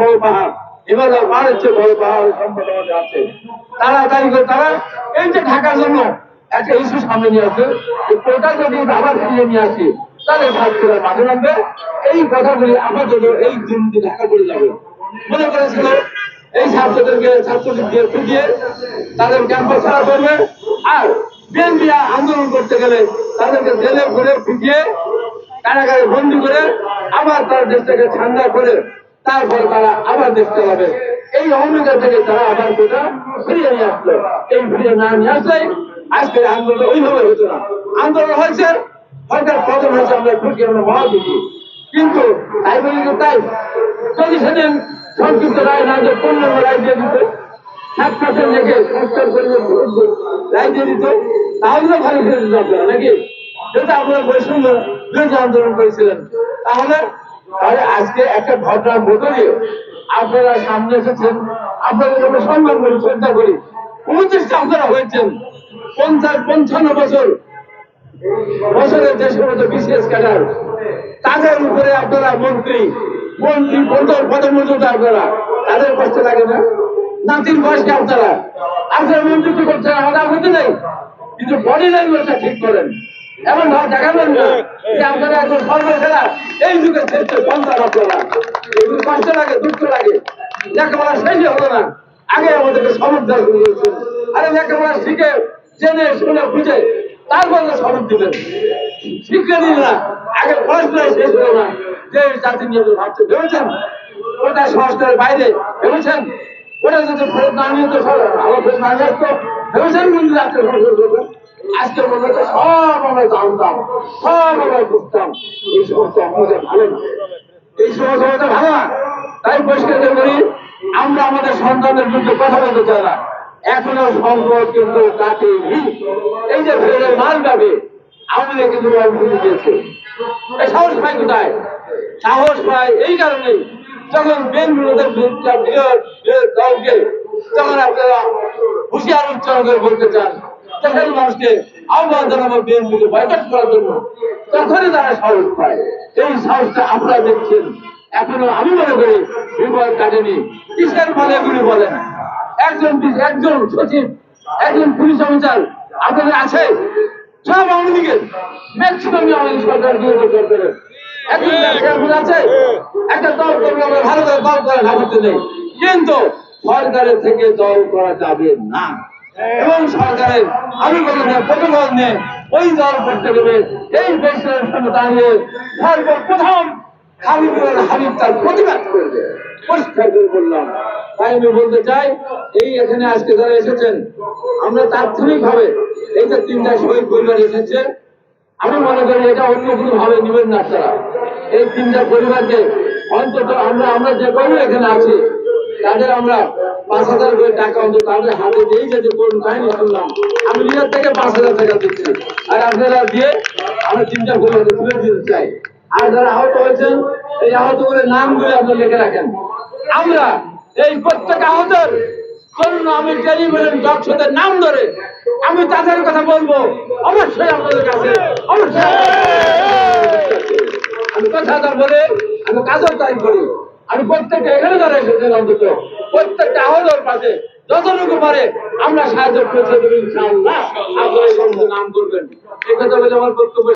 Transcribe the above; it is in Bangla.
বড় পাহাড়। চেয়ে বড় পাহাড় আছে। তারা তাই করে তারা এই যে ঢাকার জন্য একটা ইস্যু সামনে নিয়ে আসে কোটা যদি আবার নিয়ে তাহলে মাঝে এই কথাগুলি এই দুর্নীতি ঢাকা পড়ে যাবে। মনে করেছিল এই ছাত্রদেরকে ছাত্রদের ফুটিয়ে তাদের ক্যাম্পাস ছাড়া করবে। আর বিএনপি আন্দোলন করতে গেলে তাদেরকে জেলে করে ফুটিয়ে কারাগারে বন্দি করে আবার তার দেশটাকে ঠান্ডা করে তারপর তারা আবার দেখতে চালাবে এই অহমিকা থেকে তারা আবার কোটা ফিরিয়ে নিয়ে আসলো। এই ফিরিয়ে না নিয়ে আসলে আজকের আন্দোলন ওইভাবে হতো না। আন্দোলন হয়েছে সরকার পতন হয়েছে আমরা ঢুকি আমরা মহাদুখী কিন্তু তাই বলি তো তাই? যদি সেদিন সংক্ষিপ্ত রায় না যে পূর্ণাঙ্গ রায় দিয়ে দিত, সাত পার্সেন্ট রেখে সংস্কার করে রায় দিয়ে দিত তাহলে ভালো ফিরে দিত আপনারা নাকি? যেটা আপনারা বৈষম্য বিরোধী আন্দোলন করেছিলেন, তাহলে তাহলে আজকে একটা ঘটনার মতো দিয়ে আপনারা সামনে এসেছেন আপনাদের আমরা সম্মান করি, শ্রদ্ধা করি। পঁচিশটা আপনারা হয়েছেন। পঞ্চাশ, পঞ্চান্ন বছর বছরের যে সমস্ত বিশেষ ক্যাডার, তাদের উপরে আপনারা মন্ত্রী মন্ত্রী পদর পদমর্যাদা আপনারা, তাদের কষ্ট লাগে না? নাতির বয়সকে আপনারা। আপনারা মন্ত্রিত্ব করছেন? আমাদের হতে নেই। কিন্তু বডি ল্যাঙ্গুয়েজটা ঠিক করেন। এমন ভাব দেখাবেন না আপনারা এখন সর্বসেরা এই যুগে শ্রেষ্ঠ সন্তান আপনারা এগুলো কষ্ট লাগে দুঃখ লাগে। লেখাপড়া শেষই হলো না। আগে আমাদেরকে সমুদ্র করেছেন আরে লেখাপড়া শিখে, জেনে, শুনে, বুঝে, তারপর সনদ দিবেন। শিক্ষা দিন না। আগে পড়াশোনা শেষ হলো না। যে জাতি নিয়ে ভাবছে, ভেবেছেন? ওটা সংস্কারের বাইরে, ভেবেছেন? ওটা যদি ফেরত না নিয়ে তো সব ফেরত না আসতো ভেবেছেন সংস্কার করবেন? আজকে মনে হচ্ছে সব আমরা জানতাম, সব আমরা বুঝতাম। এই সমস্ত আমাদের ভালো না। এই সমস্ত আমাদের ভালো না। তাই পরিষ্কার করে আমরা আমাদের সন্তানদের বিরুদ্ধে কথা বলতে চাই না। এখনও সম্পদ কিন্তু কাটেনি। এই যে ফেরের মাল যাবে আমাদের কিন্তু অবস্থা দিয়েছে। সাহস পায় কোথায়? সাহস পায় এই কারণেই যখন বেঙ্গুলোদের দলকে, তখন আপনারা হুঁশিয়ার উচ্চারণ করে বলতে চান দেশের মানুষকে আহ্বান জানাব বিএনপিকে বয়কট করার জন্য তখনই তারা সাহস পায়। এই সাহসটা আপনারা দেখছেন। এখনও আমি মনে করি বিপদ কাটেনি কিসের ফলে এগুলি বলেন একজন একজন সচিব, একজন পুলিশ অফিসার আপনাদের আছে? সব আওয়ামী লীগের। ম্যাক্সিমাম আওয়ামী সরকার বিরোধী সরকারের একজন আছে? একটা দল করবে আমরা ভালো করে দল করে ভাবতে নেই। কিন্তু সরকারের থেকে দল করা যাবে না। এবং সরকারের আনুগত্য নিয়ে প্রতিবাদ নিয়ে ওই দল করতে গেলে এই বেসরকারের সঙ্গে দাঁড়িয়ে সর্বপ্রথম হাবিবুল হাবিব তার প্রতিবাদ করবে। পরিষ্কার করে বললাম। তাই আমি বলতে চাই, এই এখানে আজকে যারা এসেছেন, আমরা তাৎক্ষণিক ভাবে এই যে তিনটা শহীদ পরিবার এসেছে, আমি মনে করি এটা অন্য কোনো ভাবে নেবেন না আপনারা। এই তিনটা পরিবারকে অন্তত আমরা আমরা যে কবে এখানে আছি তাদের আমরা পাঁচ হাজার করে টাকা অন্তত তাদের হাতে দিয়েই যে করুন কাহিনী শুনলাম আমি নিজের থেকে পাঁচ হাজার টাকা দিচ্ছি। আর আপনারা দিয়ে আমরা তিনটা পরিবারকে তুলে দিতে চাই। আর যারা আহত হয়েছেন, এই আহত করে নামগুলো আপনি লিখে রাখেন। আমরা এই প্রত্যেক আহতের জন্য আমি টেলিভিশন দর্শকদের নাম ধরে আমি তাদের কথা বলব। অবশ্যই আপনাদের কাছে, অবশ্যই। আমি কথা বলে, আমি কাজও তাই করি। আমি প্রত্যেকটা এখানে যারা এসেছেন অন্তত প্রত্যেকটা আহতর পাশে যতটুকু পারে আমরা সাহায্য করতে দেবো, ইনশাআল্লাহ। আপনারা নাম করবেন। এই কথা বলে আমার বক্তব্য